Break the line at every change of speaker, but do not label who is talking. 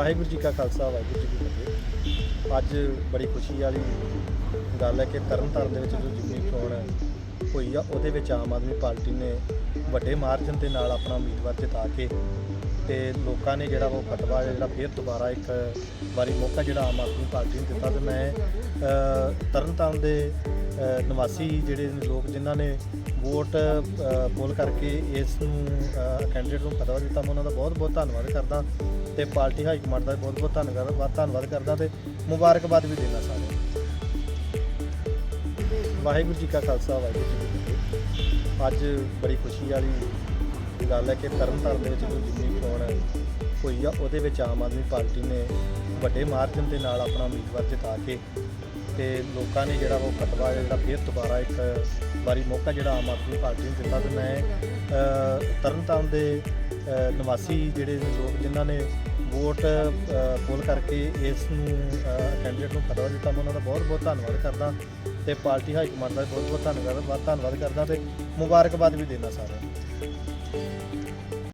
ਵਾਹਿਗੁਰੂ ਜੀ ਕਾ ਖਾਲਸਾ ਵਾਹਿਗੁਰੂ ਜੀ ਕੀ ਫਤਿਹ। ਅੱਜ ਬੜੀ ਖੁਸ਼ੀ ਵਾਲੀ ਗੱਲ ਹੈ ਕਿ ਤਰਨਤਾਰਨ ਦੇ ਵਿੱਚ ਜੋ ਜਿਮਨੀ ਚੋਣ ਹੋਈ ਆ ਉਹਦੇ ਵਿੱਚ ਆਮ ਆਦਮੀ ਪਾਰਟੀ ਨੇ ਵੱਡੇ ਮਾਰਜਨ ਦੇ ਨਾਲ ਆਪਣਾ ਉਮੀਦਵਾਰ ਜਿਤਾ ਕੇ ਤੇ ਲੋਕਾਂ ਨੇ ਜਿਹੜਾ ਉਹ ਫਤਵਾ ਜਿਹੜਾ ਫਿਰ ਦੁਬਾਰਾ ਇੱਕ ਵਾਰੀ ਮੌਕਾ ਜਿਹੜਾ ਆਮ ਆਦਮੀ ਪਾਰਟੀ ਨੂੰ ਦਿੱਤਾ ਤੇ ਮੈਂ ਤਰਨਤਾਰਨ ਦੇ ਨਿਵਾਸੀ ਜਿਹੜੇ ਲੋਕ ਜਿਨ੍ਹਾਂ ਨੇ ਵੋਟ ਅ, ਪੋਲ ਕਰਕੇ ਇਸ ਨੂੰ ਕੈਂਡੀਡੇਟ ਨੂੰ ਫਤਵਾ ਦਿੱਤਾ ਮੈਂ ਉਹਨਾਂ ਦਾ ਬਹੁਤ ਬਹੁਤ ਧੰਨਵਾਦ ਕਰਦਾ। ਤੇ ਪਾਰਟੀ ਹਾਈ ਕਮਾਂਡ ਦਾ ਬਹੁਤ ਬਹੁਤ ਧੰਨਵਾਦ ਧੰਨਵਾਦ ਕਰਦਾ ਤੇ ਮੁਬਾਰਕਬਾਦ ਵੀ ਦੇਣਾ ਸਾਰਿਆਂ ਨੂੰ। ਵਾਹਿਗੁਰੂ ਜੀ ਕਾ ਖਾਲਸਾ, ਵਾਹਿਗੁਰੂ ਜੀ ਕੀ ਫਤਿਹ। ਅੱਜ ਬੜੀ ਖੁਸ਼ੀ ਵਾਲੀ ਗੱਲ ਹੈ ਕਿ ਤਰਨਤਾਰਨ ਦੇ ਵਿੱਚ ਜੋ ਜਿੰਨੀ ਚੋਣ ਹੋਈ ਆ, ਉਹਦੇ ਵਿੱਚ ਆਮ ਆਦਮੀ ਪਾਰਟੀ ਨੇ ਵੱਡੇ ਮਾਰਜਨ ਦੇ ਨਾਲ ਆਪਣਾ ਉਮੀਦਵਾਰ ਜਿਤਾ ਕੇ ਤੇ ਲੋਕਾਂ ਨੇ ਜਿਹੜਾ ਉਹ ਫਤਵਾ ਜਿਹੜਾ ਫਿਰ ਦੁਬਾਰਾ ਇੱਕ ਵਾਰੀ ਮੌਕਾ ਜਿਹੜਾ ਆਮ ਆਦਮੀ ਪਾਰਟੀ ਨੂੰ ਦਿੱਤਾ ਤੇ ਮੈਂ ਤਰਨਤਾਰਨ ਦੇ ਨਿਵਾਸੀ ਜਿਹੜੇ ਲੋਕ ਜਿਨ੍ਹਾਂ ਨੇ ਵੋਟ ਅ, ਪੋਲ ਕਰਕੇ ਇਸ ਨੂੰ ਕੈਂਡੀਡੇਟ ਨੂੰ ਫਤਵਾ ਦਿੱਤਾ। ਮੈਂ ਉਹਨਾਂ ਦਾ ਬਹੁਤ ਬਹੁਤ ਧੰਨਵਾਦ ਕਰਦਾ ਤੇ ਪਾਰਟੀ ਹਾਈ ਕਮਾਂਡ ਦਾ ਬਹੁਤ ਬਹੁਤ ਧੰਨਵਾਦ ਧੰਨਵਾਦ ਕਰਦਾ ਤੇ ਮੁਬਾਰਕਬਾਦ ਵੀ ਦੇਣਾ ਸਾਰਿਆਂ ਨੂੰ।